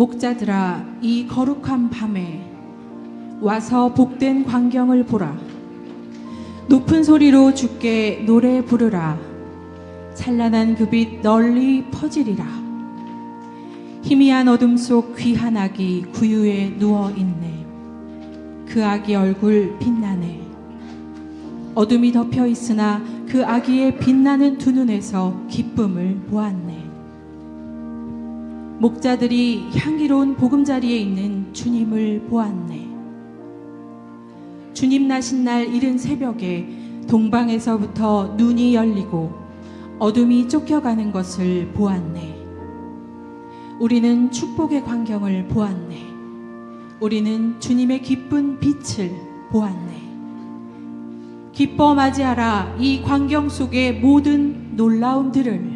목자들아 이 거룩한 밤에 와서 복된 광경을 보라. 높은 소리로 주께 노래 부르라. 찬란한 그 빛 널리 퍼지리라. 희미한 어둠 속 귀한 아기 구유에 누워 있네. 그 아기 얼굴 빛나네. 어둠이 덮여 있으나 그 아기의 빛나는 두 눈에서 기쁨을 보았네 목자들이 향기로운 보금자리에 있는 주님을 보았네. 주님 나신 날 이른 새벽에 동방에서부터 눈이 열리고 어둠이 쫓겨가는 것을 보았네. 우리는 축복의 광경을 보았네. 우리는 주님의 기쁜 빛을 보았네. 기뻐 맞이하라 이 광경 속의 모든 놀라움들을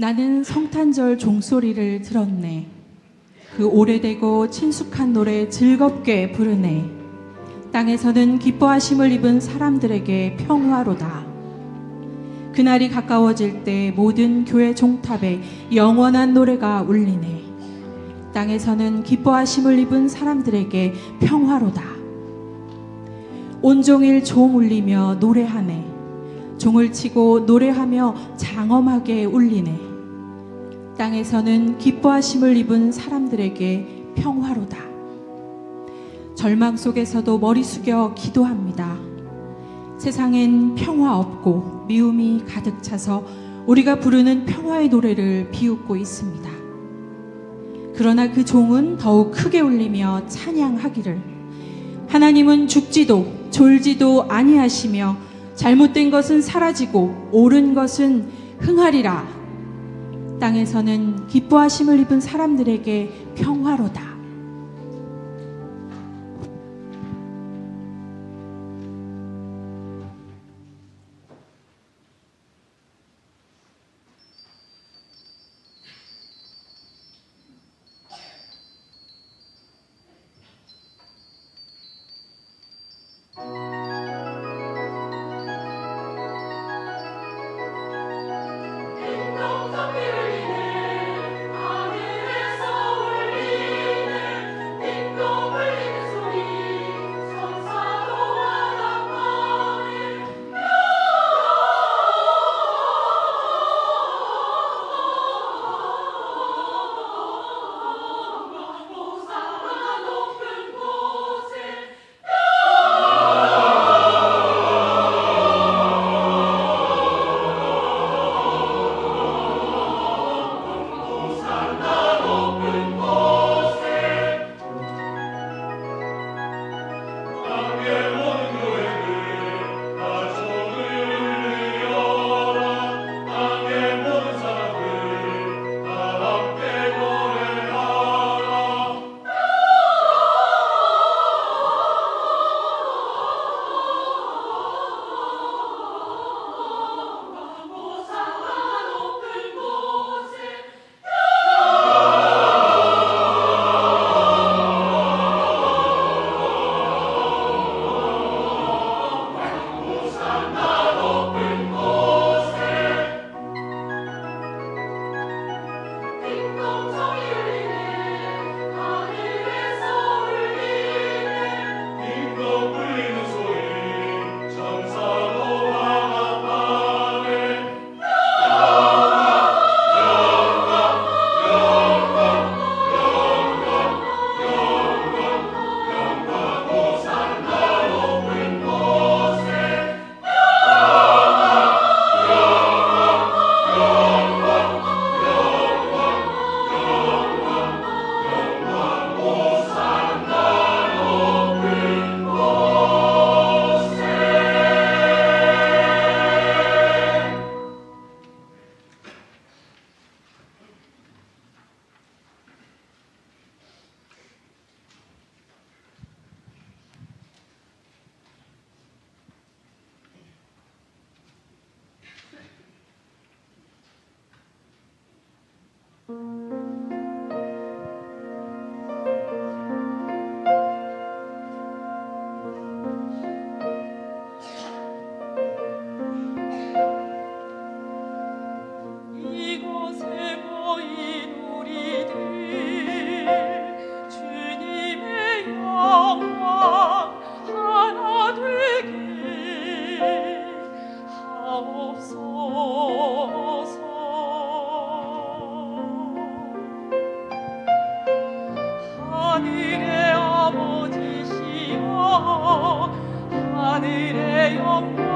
나는 성탄절 종소리를 들었네. 그 오래되고 친숙한 노래 즐겁게 부르네. 땅에서는 기뻐하심을 입은 사람들에게 평화로다. 그날이 가까워질 때 모든 교회 종탑에 영원한 노래가 울리네. 땅에서는 기뻐하심을 입은 사람들에게 평화로다. 온종일 종 울리며 노래하네. 종을 치고 노래하며 장엄하게 울리네. 땅에서는 기뻐하심을 입은 사람들에게 평화로다. 절망 속에서도 머리 숙여 기도합니다. 세상엔 평화 없고 미움이 가득 차서 우리가 부르는 평화의 노래를 비웃고 있습니다. 그러나 그 종은 더욱 크게 울리며 찬양하기를 하나님은 죽지도 졸지도 아니하시며 잘못된 것은 사라지고 옳은 것은 흥하리라 땅에서는 기뻐하심을 입은 사람들에게 평화로다. 하늘의 영광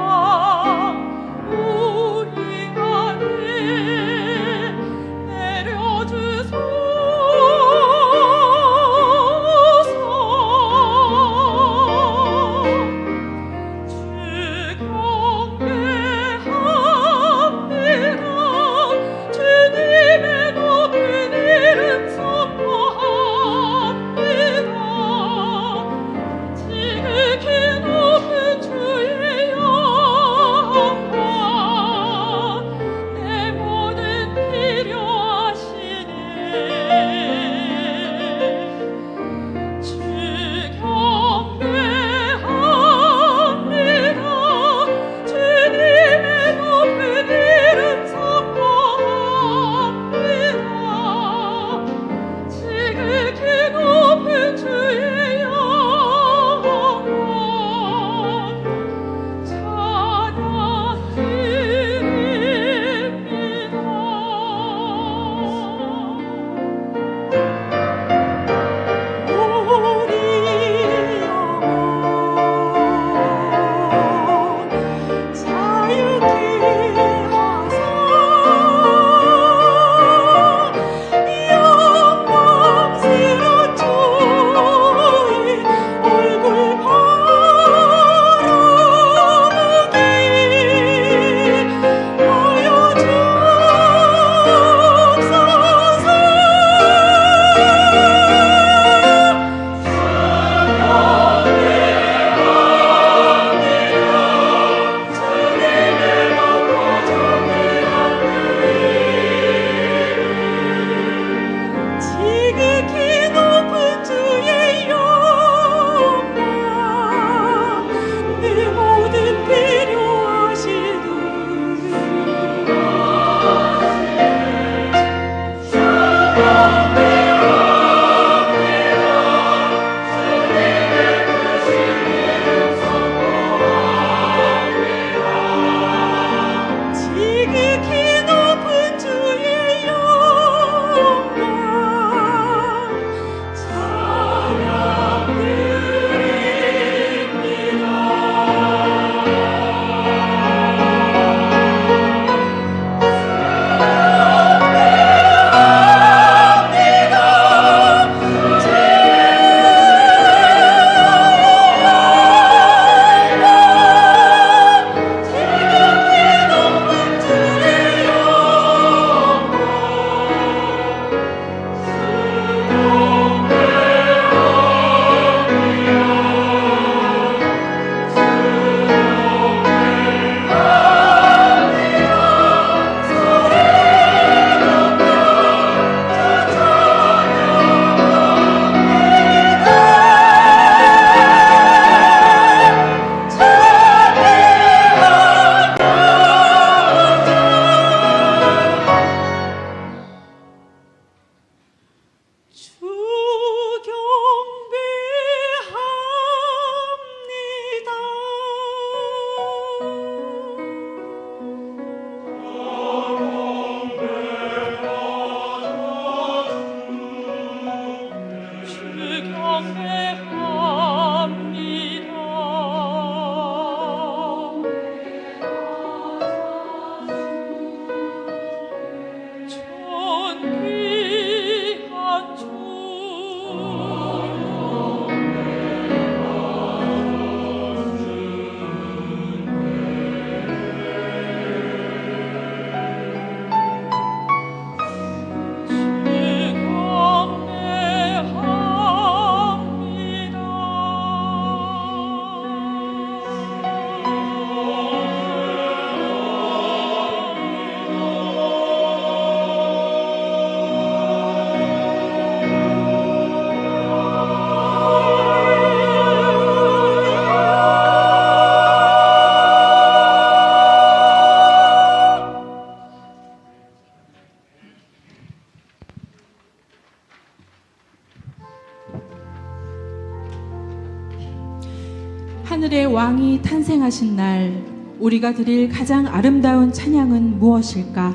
탄생하신 날 우리가 드릴 가장 아름다운 찬양은 무엇일까?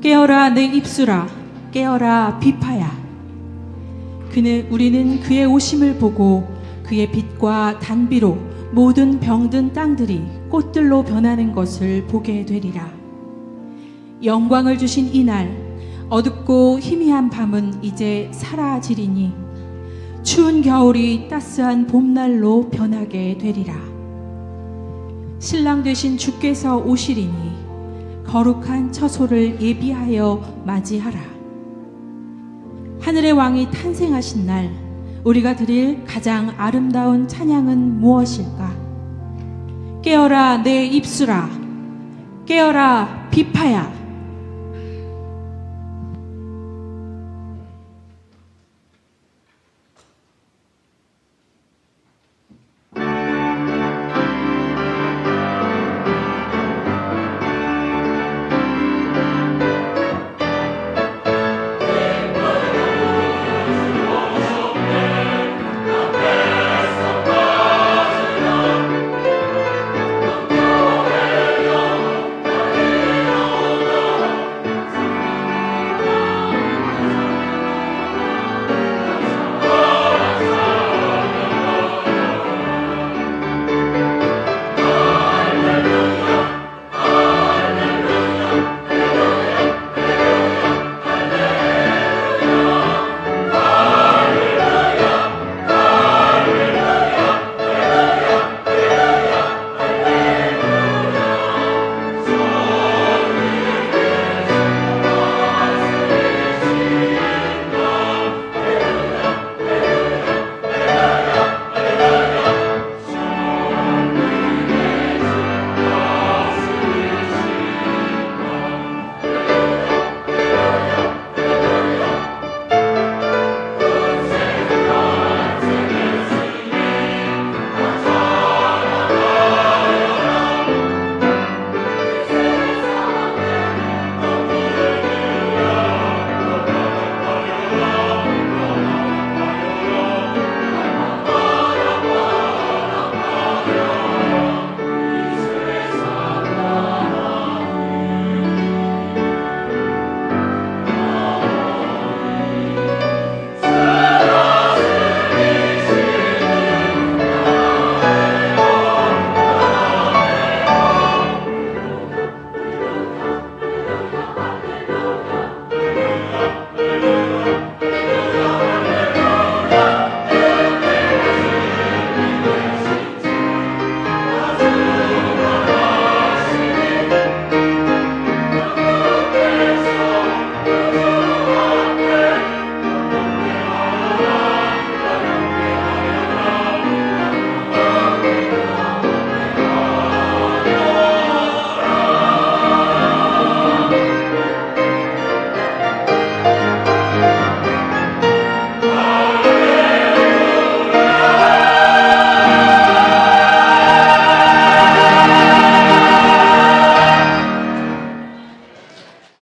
깨어라 내 입술아 깨어라 비파야 그는 우리는 그의 오심을 보고 그의 빛과 단비로 모든 병든 땅들이 꽃들로 변하는 것을 보게 되리라 영광을 주신 이날 어둡고 희미한 밤은 이제 사라지리니 추운 겨울이 따스한 봄날로 변하게 되리라. 신랑 되신 주께서 오시리니 거룩한 처소를 예비하여 맞이하라. 하늘의 왕이 탄생하신 날 우리가 드릴 가장 아름다운 찬양은 무엇일까? 깨어라 내 입술아 깨어라 비파야